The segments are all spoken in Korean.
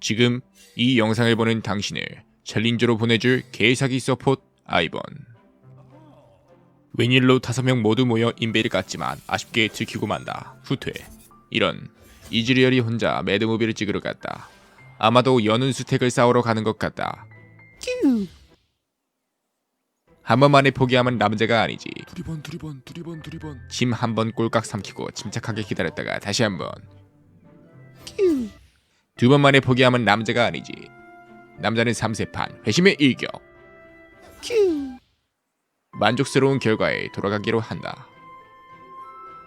지금 이 영상을 보는 당신을 챌린저로 보내줄 개사기 서폿 아이번. 웬일로 다섯 명 모두 모여 인베를 깠지만 아쉽게 들키고 만다. 후퇴. 이런 이즈리얼이 혼자 매드무비를 찍으러 갔다. 아마도 여는 수택을 쌓으러 가는 것 같다. 한 번만에 포기하면 남자가 아니지. 두리번 두리번 두리번 두리번 짐 한 번 꼴깍 삼키고 침착하게 기다렸다가 다시 한 번. 두 번 만에 포기하면 남자가 아니지. 남자는 3세판 회심의 일격. 만족스러운 결과에 돌아가기로 한다.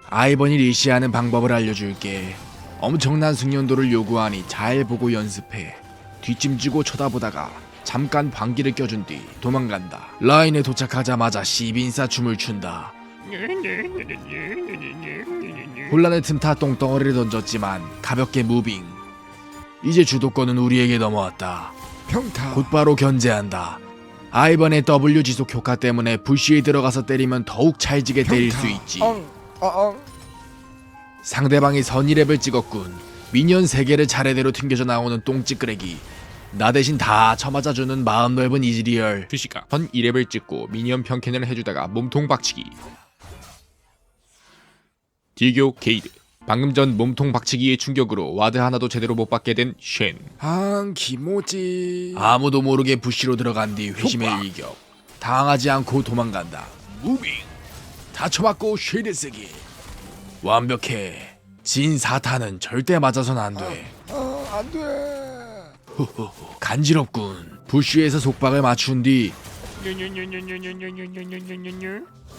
아이번이 리시하는 방법을 알려줄게 엄청난 숙련도를 요구하니 잘 보고 연습해 뒷짐지고 쳐다보다가 잠깐 방귀를 껴준 뒤 도망간다 라인에 도착하자마자 시빈사 춤을 춘다 혼란의 틈타 똥덩어리를 던졌지만 가볍게 무빙 이제 주도권은 우리에게 넘어왔다. 평타. 곧바로 견제한다. 아이번의 W 지속 효과 때문에 부시에 들어가서 때리면 더욱 찰지게 때릴 수 있지. 상대방이 선이랩을 찍었군. 미니언 3개를 차례대로 튕겨져 나오는 똥찌끄레기. 나 대신 다 쳐맞아주는 마음 넓은 이즈리얼. 2시간 선 2랩을 찍고 미니언 평캔을 해주다가 몸통 박치기. 딜교 게이드. 방금 전 몸통 박치기의 충격으로 와드 하나도 제대로 못 받게 된 쉔. 한 기모지 아무도 모르게 부시로 들어간 뒤 회심의 일격 당하지 않고 도망간다 무빙 다 쳐맞고 쉐드 쓰기 완벽해 진 사탄은 절대 맞아선 안돼 안돼 간지럽군 부시에서 속박을 맞춘 뒤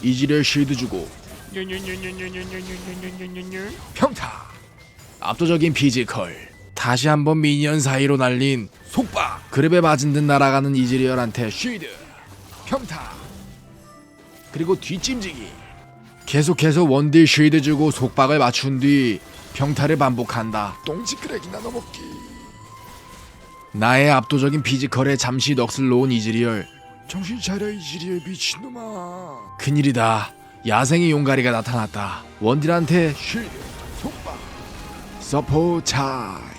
이지를 쉴드 주고 평타. 압도적인 피지컬. 다시 한번 미니언 사이로 날린 속박. 그랩에 맞은 듯 날아가는 이즈리얼한테 쉴드. 평타. 그리고 뒷짐지기. 계속해서 원딜 쉴드 주고 속박을 맞춘 뒤 평타를 반복한다. 똥지끄레기나 넣어먹기. 나의 압도적인 피지컬에 잠시 넋을 놓은 이즈리얼. 정신 차려 이즈리얼 미친놈아. 큰일이다 야생의 용가리가 나타났다. 원딜한테 쉴드 속박 서포 차이.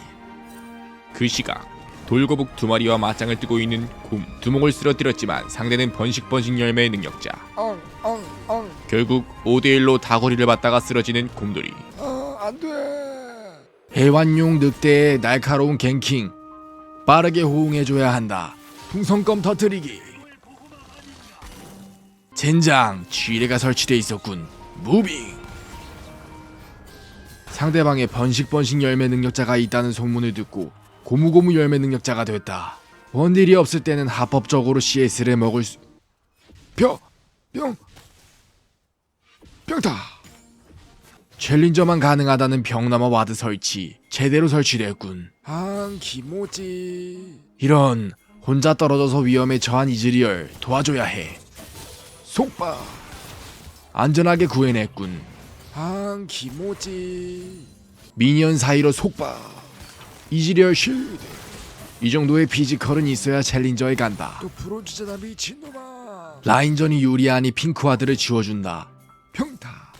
그 시각 돌거북 두 마리와 맞짱을 뜨고 있는 곰. 두목을 쓰러뜨렸지만 상대는 번식번식 열매의 능력자. 결국 5대1로 다거리를 받다가 쓰러지는 곰돌이. 해완용 늑대의 날카로운 갱킹. 빠르게 호응해줘야 한다. 풍선껌 터트리기 젠장 쥐레가 설치돼 있었군. 무빙. 상대방의 번식번식 열매 능력자가 있다는 소문을 듣고 고무고무 열매 능력자가 됐다. 원딜이 없을 때는 합법적으로 CS를 먹을 수 뿅! 뿅! 뿅타 챌린저만 가능하다는 병나무 와드 설치 제대로 설치됐군. 한 기모지. 이런 혼자 떨어져서 위험에 처한 이즈리얼 도와줘야 해 속박 안전하게 구해냈군. 한 기모지. 미니언 사이로 속박 이즈리얼 쉴드. 이 정도의 피지컬은 있어야 챌린저에 간다. 또 풀어주잖아 미친놈아. 라인전이 유리하니 핑크와드를 지워준다. 평타.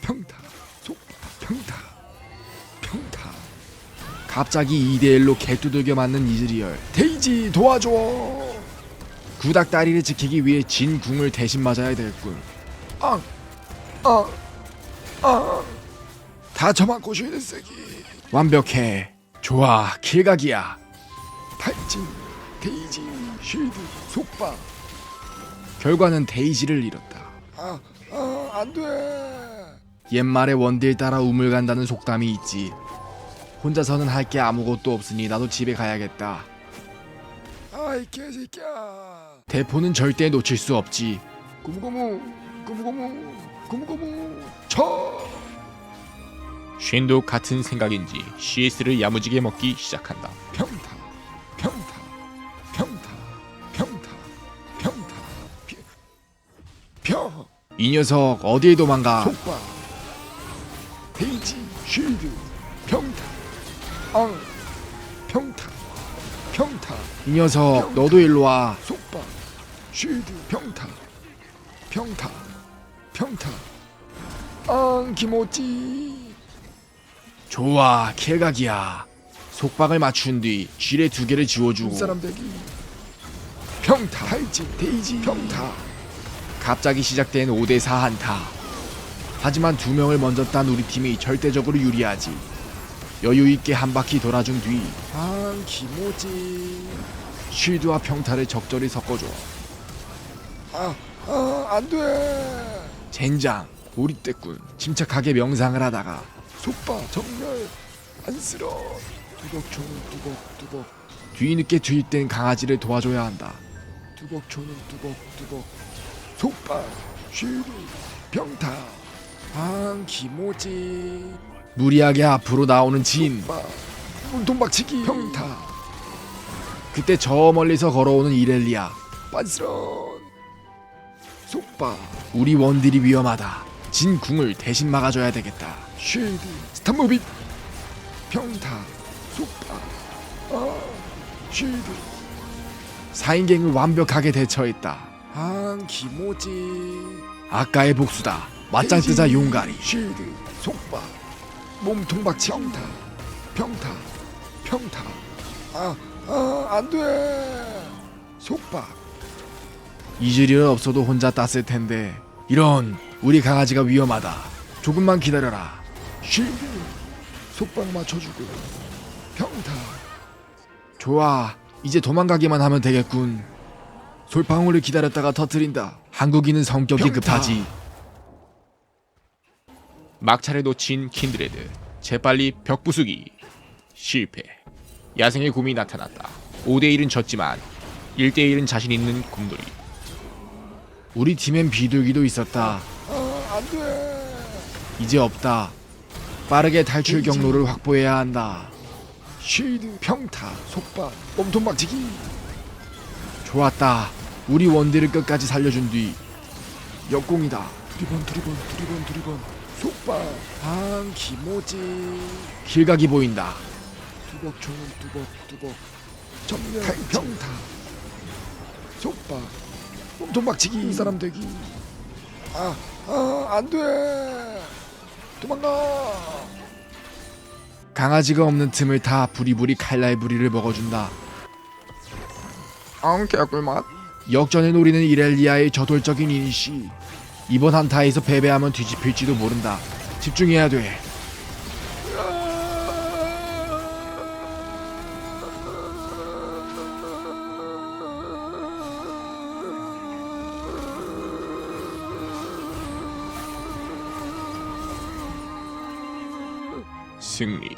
평타. 속 평타. 평타. 갑자기 2대1로 개두들겨 맞는 이즈리얼. 데이지 도와줘 구닥다리를 지키기 위해 진 궁을 대신 맞아야 되겠군 아, 다 저만고 쉬는 세기. 완벽해. 좋아 킬각이야. 탈진 데이지 쉴드 속박. 결과는 데이지를 잃었다. 아, 아, 안 돼. 옛말에 원딜 따라 우물 간다는 속담이 있지. 혼자서는 할 게 아무것도 없으니 나도 집에 가야겠다. 아이 개새끼야. 대포는 절대 놓칠 수 없지. 고무고무, 고무고무, 고무고무, 쳐. 쉔도 같은 생각인지 CS를 야무지게 먹기 시작한다 평타, 평타, 평타, 평타, 평타, 피, 평. 이 녀석 어디에 도망가? 속박, 데이지, 쉴드, 평타, 엉, 평타. 이 녀석 너도 일로 와. 속박, 쉴드, 평타, 평타, 평타. 엉, 기모찌. 좋아, 킬각이야. 속박을 맞춘 뒤 쥐레 두 개를 지워주고 사람 대기 평타 탈진 데이지 평타 갑자기 시작된 5대4 한타. 하지만 두 명을 먼저 딴 우리 팀이 절대적으로 유리하지. 여유 있게 한 바퀴 돌아준 뒤 아 기모지. 쉴드와 평타를 적절히 섞어줘. 아 안돼. 젠장, 우리 때꾼 침착하게 명상을 하다가. 속박 정렬 안쓰러. 두벅초는 두벅두벅 뒤늦게 투입된 강아지를 도와줘야 한다. 두벅초는 두벅두벅 속박 쉴드 평타. 아 기모지. 무리하게 앞으로 나오는 진. 빠 문통박치기. 평타. 그때 저 멀리서 걸어오는 이렐리아. 빤스런. 속박 우리 원딜이 위험하다. 진 궁을 대신 막아줘야 되겠다. 쉴드 스탑무비. 평타. 속박 아 쉴드 4인갱을 완벽하게 대처했다. 아 기모지. 아까의 복수다. 맞짱 뜨자 용가리. 쉴드 속박 몸통박 평타. 평타 평타 아 아 안돼 속박 이즈리얼 없어도 혼자 땄을 텐데 이런 우리 강아지가 위험하다. 조금만 기다려라. 쉴드 속박 맞춰주고 평타 좋아. 이제 도망가기만 하면 되겠군. 솔방울을 기다렸다가 터트린다. 한국인은 성격이 평타. 급하지. 막차를 놓친 킨드레드 재빨리 벽 부수기 실패 야생의 곰이 나타났다 5대1은 졌지만 1대1은 자신 있는 곰돌이 우리 팀엔 비둘기도 있었다. 아 안돼 이제 없다. 빠르게 탈출 경로를 확보해야 한다. 쉴드 평타 속박 몸통 박치기 좋았다. 우리 원딜을 끝까지 살려준 뒤 역공이다. 두리번 두리번 두리번 두리번 속박 아 기모지 길각이 보인다. 두벅초는 두벅두벅 정면 평타 속박 몸통박치기 이 사람 되기 아아 안돼 도망가 강아지가 없는 틈을 타 부리부리 칼날 부리를 먹어준다. 엉 개꿀맛 역전을 노리는 이렐리아의 저돌적인 인시. 이번 한타에서 패배하면 뒤집힐지도 모른다. 집중해야 돼. 敬礼